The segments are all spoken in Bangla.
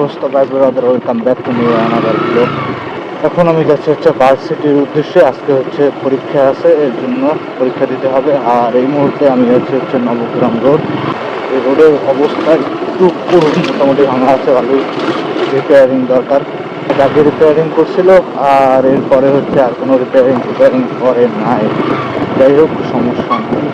অবস্থা? ভাই brother welcome back to new another blog এখন আমি যাচ্ছি হচ্ছে ভার্সিটির উদ্দেশ্যে। আজকে হচ্ছে পরীক্ষা আছে, এর জন্য পরীক্ষা দিতে হবে। আর এই মুহূর্তে আমি যাচ্ছি হচ্ছে নবগ্রাম রোড এই রোডের অবস্থা একটু করুন মোটামুটি ভাঙা আছে, ভালোই রিপেয়ারিং দরকার। আগে রিপেয়ারিং করছিল, আর এরপরে হচ্ছে আর কোনো রিপেয়ারিং রিপেয়ারিং করে নাই। যাই হোক, সমস্যা নেই।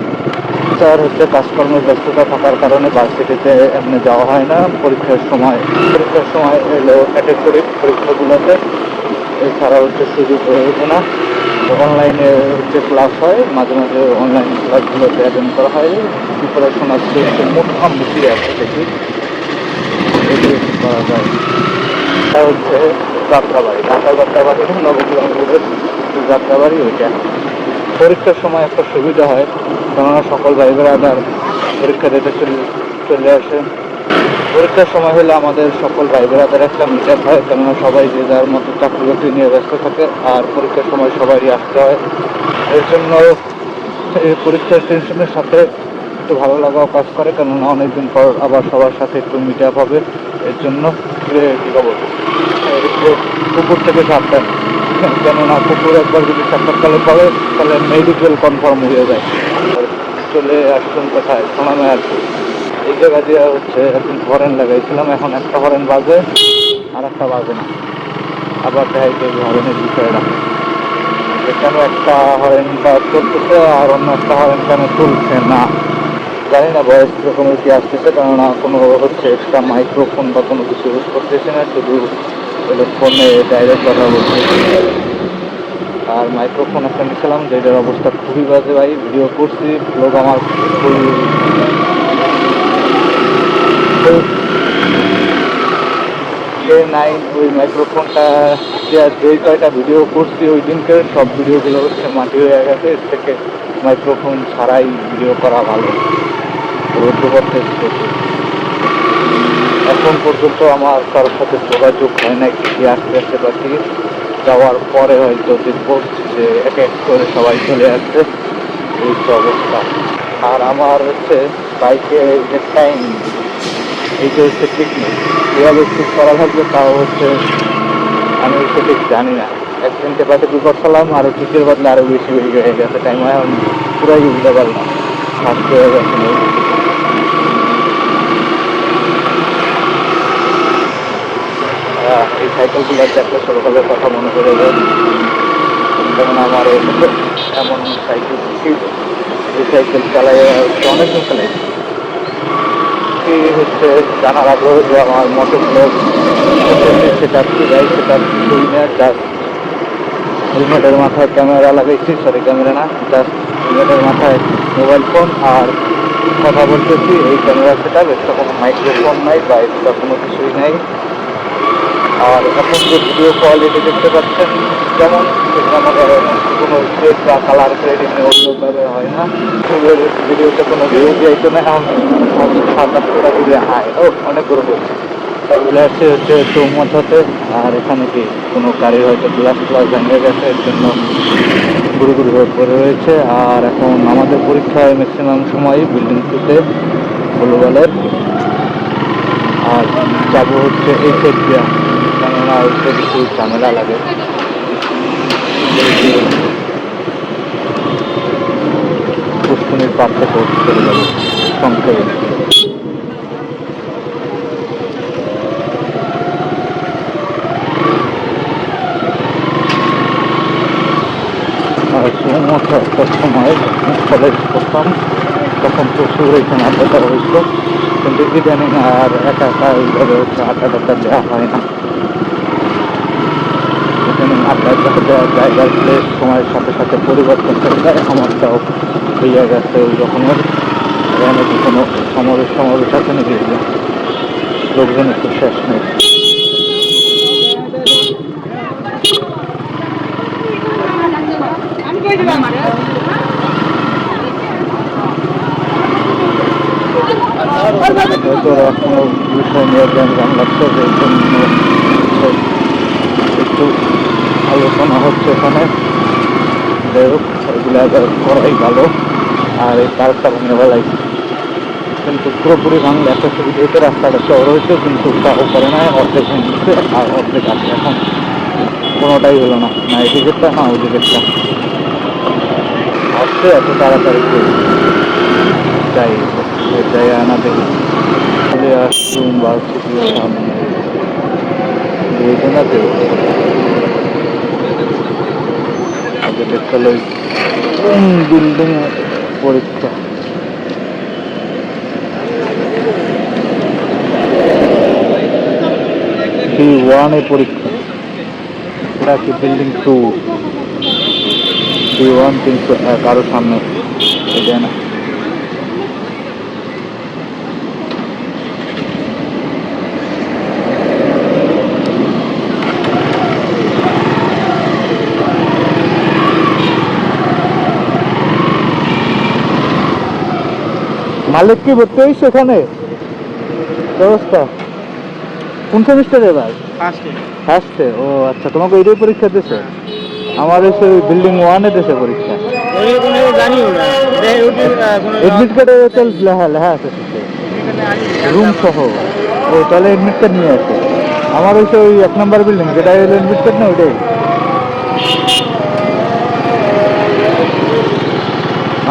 স্যার হচ্ছে, কাজকর্মের ব্যস্ততা থাকার কারণে ভার্সিটিতে এমনি যাওয়া হয় না। পরীক্ষার সময় পরীক্ষার সময় এলো অ্যাটেন্ড করি পরীক্ষাগুলোতে। এছাড়া হচ্ছে সুযোগ হয়ে ওঠে না। অনলাইনে হচ্ছে ক্লাস হয়, মাঝে মাঝে অনলাইন ক্লাসগুলোতে অ্যাটেন্ড করা হয়। প্রিপারেশন আজকে হচ্ছে মোটামুটি আছে দেখি। করা যায়? এটা হচ্ছে যাত্রাবাড়ি, ঢাকা যাত্রাবাড়ি রোডের যাত্রাবাড়ি, ওইটা। পরীক্ষার সময় একটা সুবিধা হয়, কেননা সকল ভাই বেড়াদার পরীক্ষা দিতে চলে আসে। পরীক্ষার সময় হলে আমাদের সকল ভাই বেড়াদার একটা মিট হয়, কেননা সবাই যে যার মতো চাকরি বাকরি নিয়ে ব্যস্ত থাকে, আর পরীক্ষার সময় সবারই আসতে হয়। এর জন্য এই পরীক্ষার টেনশনের সাথে একটু ভালো লাগাও কাজ করে, কেননা অনেকদিন পর আবার সবার সাথে একটু মিট আপ হবে। এর জন্য কি খবর? কুকুর থেকে সাবধান। কেননা কুকুর একবার যদি সাক্ষাৎকালে পড়ে তাহলে মেডিকেল কনফার্ম হয়ে যায়। চলে আসছেন কোথায়? সোনামে আর। এই জায়গা দিয়ে হচ্ছে এখন হরেন লাগাইছিলাম, এখন একটা হরেন বাজে আর একটা বাজে না। আবার দেখাইতে হবে হরেনের বিষয়টা। এখানে একটা হরেন কাজ করতেছে আর অন্য একটা হরেন কেন তুলছে না। জানি না বয়স কিরকমের কি আসতেছে কেননা কোনো হচ্ছে এক্সট্রা মাইক্রোফোন বা কোনো কিছু ইউজ করতেছে না, শুধু ফোনে ডাইরেক্ট কথা বলছে। আর মাইক্রোফোন একটা নিয়েছিলাম যেটার অবস্থা খুবই বাজে ভাই। ভিডিও করছি, লোক আমার খুবই নাই, ওই মাইক্রোফোনটা যে- কয়টা ভিডিও করছি, ওই দিনকে সব ভিডিওগুলো হচ্ছে মাটি হয়ে গেছে। এর থেকে মাইক্রোফোন ছাড়াই ভিডিও করা ভালো। রোদ্র করতে এখন পর্যন্ত আমার কারোর সাথে যোগাযোগ হয় না কি আসতে আসতে বাকি যাওয়ার পরে হয়তো দেখব যে এক এক করে সবাই চলে আসছে। এই তো অবস্থা। আর আমার হচ্ছে বাইকে যে টাইম এইটা হচ্ছে ঠিক নেই কীভাবে ঠিক করা থাকবে তাও হচ্ছে আমি হচ্ছে ঠিক জানি না। একদিনকে বাইকে দু করছিলাম আর ঠিকের বদলে আরও বেশি হয়ে গেছে। টাইম এখন পুরাই বুঝতে পারলাম ফার্স্ট হয়ে গেছে এই সাইকেলগুলো দেখলে ছোটোকালের কথা মনে যায়। যেমন আমার এমন সাইকেল ছিল, এই সাইকেল চালাই অনেকদিন চালাই কি হচ্ছে, জানার আগ্রহ যে আমার মোটর সেটা যাই সেটা করি না জাস্ট হেলমেটের মাথায় ক্যামেরা লাগাইছি সরি ক্যামেরা না জাস্ট হেলমেটের মাথায় মোবাইল ফোন আর কথা বলতেছি, এই ক্যামেরা সেটা এক্সট্রা কোনো মাইক্রোফোন নাই, বা এক্সট্রা কোনো কিছুই নাই। আর এখন যে ভিডিও কোয়ালিটি দেখতে পাচ্ছেন, যেমন সেখানে কোনো স্টেট বা কালার গ্রেডিং অন্যভাবে হয় না। ভিডিওতে কোনো ভিউ যাইতো না এখন সাত আটটা ভিডিও হাই ও, অনেক গরম হচ্ছে এগুলো আসছে হচ্ছে চৌমত হতে আর এখানে কি কোনো গাড়ির হয়তো গ্লাস গ্লাস ভেঙে গেছে, এর জন্য গুরু গুরু হয়ে পড়ে রয়েছে। আর এখন আমাদের পরীক্ষায় ম্যাক্সিমাম সময় বিল্ডিং টুতে গ্লোবালের আর যাব হচ্ছে এই সাইড কেননা কিছু ঝামেলা লাগে। তখন প্রচুর এখানে কিন্তু আর একা একা এইভাবে হচ্ছে আড্ডা টাড্ডা দেওয়া হয় না। আড্ডা জায়গার সময়ের সাথে সাথে পরিবর্তন হয়ে যায় আমারটাও হইয়া গেছে ওই রকমের এখানে কি কোনো সমাবেশ সমাবেশ আছে নাকি লোকজন একটু শেষ নেই কোনো বিষয় নিয়ে জ্ঞান জ্ঞান লাগছে যে একটু আলোচনা হচ্ছে এখানে। যাই হোক, এগুলো করাই ভালো। আর এই পার্কটা ভেঙে বেলাইছে কিন্তু পুরোপুরি ভাঙলে একটা সুবিধা রাস্তাটা চওড়া হয়েছে, কিন্তু তাও করে না অর্ধেক ভেঙেছে আর অর্ধেক আছে এখন। কোনোটাই হলো না না এই টিকিটটা, না ওই টিকিটটা। আসছে এত তাড়াতাড়ি যাই যাই আনা দেখি। চলে আসুন ভার্সিটির সামনে। এইটা না তো আগে দেখতে লই বিল্ডিং পরীক্ষা। বি ওয়ানে পরীক্ষা। এটা কি বিল্ডিং টু বি ওয়ান তিনশো সামনে। এটা না? মালিক কি ভর্তি হয়েছে এখানে? ব্যবস্থা। কোন সেমিস্টারে এবার ফার্স্টে ও আচ্ছা তোমাকে এইটাই পরীক্ষা দিয়েছে আমার এসে বিল্ডিং ওয়ানে দিয়েছে পরীক্ষা। এডমিট কার্ডে লেখা লেখা আছে রুম সহ। ও তাহলে এডমিট কার্ড নিয়ে আসে। আমার হচ্ছে ওই এক নম্বর বিল্ডিং যেটা এডমিট কার্ড না ওইটাই?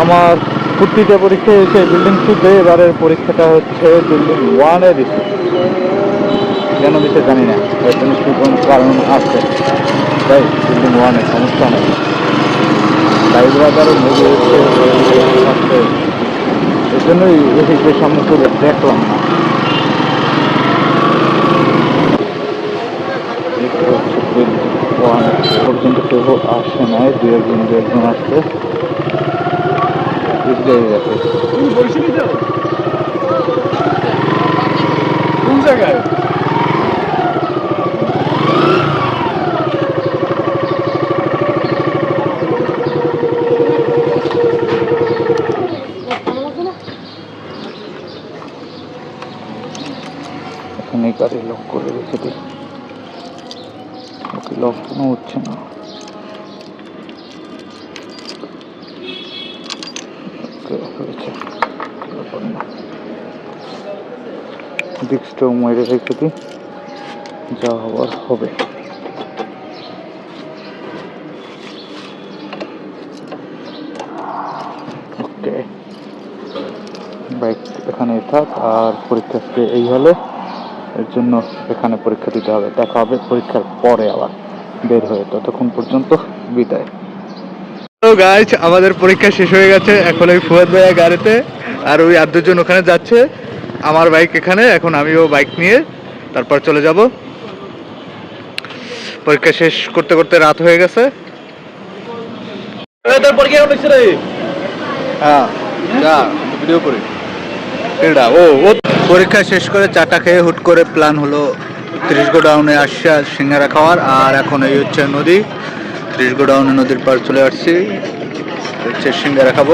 আমার প্রতিটা পরীক্ষা হয়েছে বিল্ডিং টুতে এবারের পরীক্ষাটা হচ্ছে বিল্ডিং ওয়ানে দিচ্ছে কেন দিচ্ছে জানি না নিশ্চয়ই কোনো কারণ আছে? তাই বিল্ডিং ওয়ানে সমস্যা নেই। ব্রাদারও মেরে এসে এই জন্যই যে সামনে চলে দেখলাম না। হচ্ছে পর্যন্ত কেউ আসে নাই, দু একজন দু একজন আসছে। বুঝতেই গেছে কোন জায়গায় এখানে গাড়ি লক করে রেখে দিই ওকে লক কেন হচ্ছে না ওকে, হয়েছে মেরে রেখে দিই। যা হবার হবে। ওকে। বাইক এখানে থাক, আর পরীক্ষা এই হলে এর জন্য এখানে পরীক্ষা দিতে হবে। দেখা হবে পরীক্ষার পরে আবার বের হয়ে ততক্ষণ পর্যন্ত বিদায়। তো গাইজ আমাদের পরীক্ষা শেষ হয়ে গেছে। এখন ওই ফুয়াদ ভাইয়া গাড়িতে আর ওই আর দুজন ওখানে যাচ্ছে। আমার বাইক এখানে এখন আমিও বাইক নিয়ে তারপর চলে যাব। পরীক্ষা শেষ করতে করতে রাত হয়ে গেছে। পরীক্ষা হ্যাঁ পরীক্ষা শেষ করে চাটা খেয়ে হুট করে প্ল্যান হলো ত্রিশ গোডাউনে আসছে সিঙ্গারা খাওয়ার। আর এখন এই হচ্ছে নদী। ত্রিশ গোডাউনে নদীর পার চলে আসছি। হচ্ছে সিঙ্গারা খাব।